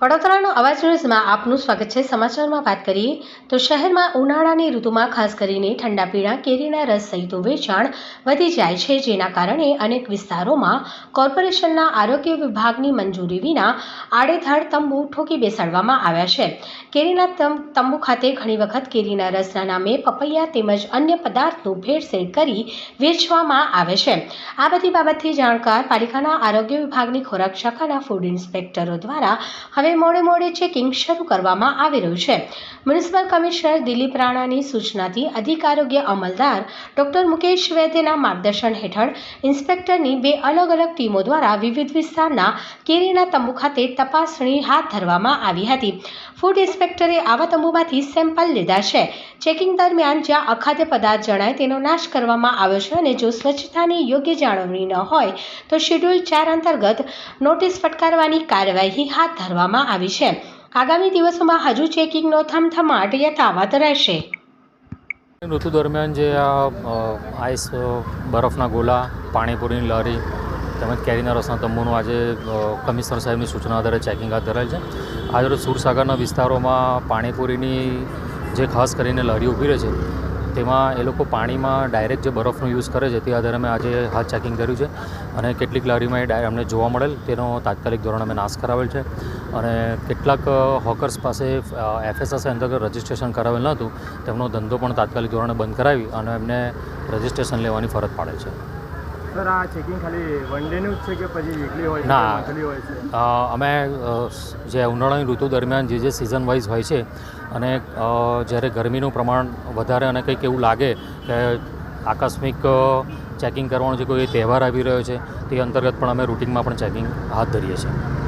વડોદરાનો અવાજ ન્યૂઝમાં આપનું સ્વાગત છે. સમાચારમાં વાત કરીએ તો શહેરમાં ઉનાળાની ઋતુમાં ખાસ કરીને ઠંડા પીણા કેરીના રસ સહિતનું વેચાણ વધી જાય છે જેના કારણે અનેક વિસ્તારોમાં કોર્પોરેશનના આરોગ્ય વિભાગની મંજૂરી વિના આડેધડ તંબુ ઠોકી બેસાડવામાં આવ્યા છે. કેરીના તંબુ ખાતે ઘણી વખત કેરીના રસના નામે પપૈયા તેમજ અન્ય પદાર્થનું ભેળસેળ કરી વેચવામાં આવે છે. આ બધી બાબતથી જાણકાર પાલિકાના આરોગ્ય વિભાગની ખોરાક શાખાના ફૂડ ઇન્સ્પેક્ટરો દ્વારા હવે મોડે મોડે ચેકિંગ શરૂ કરવામાં આવી રહ્યું છે. મ્યુનિસિપલ કમિશનર દિલીપ રાણાની સૂચનાથી અધિક આરોગ્ય અમલદાર ડોક્ટર મુકેશ વૈદ્યના માર્ગદર્શન હેઠળ ઇન્સ્પેક્ટરની બે અલગ અલગ ટીમો દ્વારા વિવિધ વિસ્તારના કેરીના તંબુ ખાતે તપાસણી હાથ ધરવામાં આવી હતી. ફૂડ ઇન્સ્પેક્ટરે આવા તંબુમાંથી સેમ્પલ લીધા છે. ચેકિંગ દરમિયાન જ્યાં અખાદ્ય પદાર્થ જણાય તેનો નાશ કરવામાં આવ્યો છે અને જો સ્વચ્છતાની યોગ્ય જાળવણી ન હોય તો શેડ્યુલ ચાર અંતર્ગત નોટિસ ફટકારવાની કાર્યવાહી હાથ ધરવામાં આવી છે. આગામી દિવસોમાં હજુ ચેકિંગનો થમથમાટ યથાવત રહેશે. ઋતુ દરમિયાન જે આ આઈસ બરફના ગોલા, પાણીપુરીની લારી તેમજ કેરીના રસના તંબુનું આજે કમિશનર સાહેબની સૂચના આધારે ચેકિંગ હાથ ધરાયેલ છે. આજરોજ સુરસાગરના વિસ્તારોમાં પાણીપુરીની જે ખાસ કરીને લારી ઊભી રહે છે તેમાં એ લોકો પાણીમાં ડાયરેક્ટ જે બરફનો યુઝ કરે છે, તે આધારે અમે આજે હાથ ચેકિંગ કર્યું છે અને કેટલીક લારીમાં એ અમને જોવા મળેલ, તેનો તાત્કાલિક ધોરણે અમે નાશ કરાવેલ છે અને કેટલાક હોકર્સ પાસે એફએસએસઆઈ અંતર્ગત રજિસ્ટ્રેશન કરાવેલ ન હતું, તેમનો ધંધો પણ તાત્કાલિક ધોરણે બંધ કરાવી અને એમને રજિસ્ટ્રેશન લેવાની ફરજ પાડે છે. સર આ ચેકિંગ ખાલી વન ડેનું જ છે કે પછી વીકલી હોય ના. હોય છે અમે જે ઉનાળાની ઋતુ દરમિયાન જે જે સિઝન વાઇઝ હોય છે અને જ્યારે ગરમીનું પ્રમાણ વધારે અને કંઈક એવું લાગે કે આકસ્મિક ચેકિંગ કરવાનો જે કોઈ તહેવાર આવી રહ્યો છે તે અંતર્ગત પણ અમે રૂટિનમાં પણ ચેકિંગ હાથ ધરીએ છીએ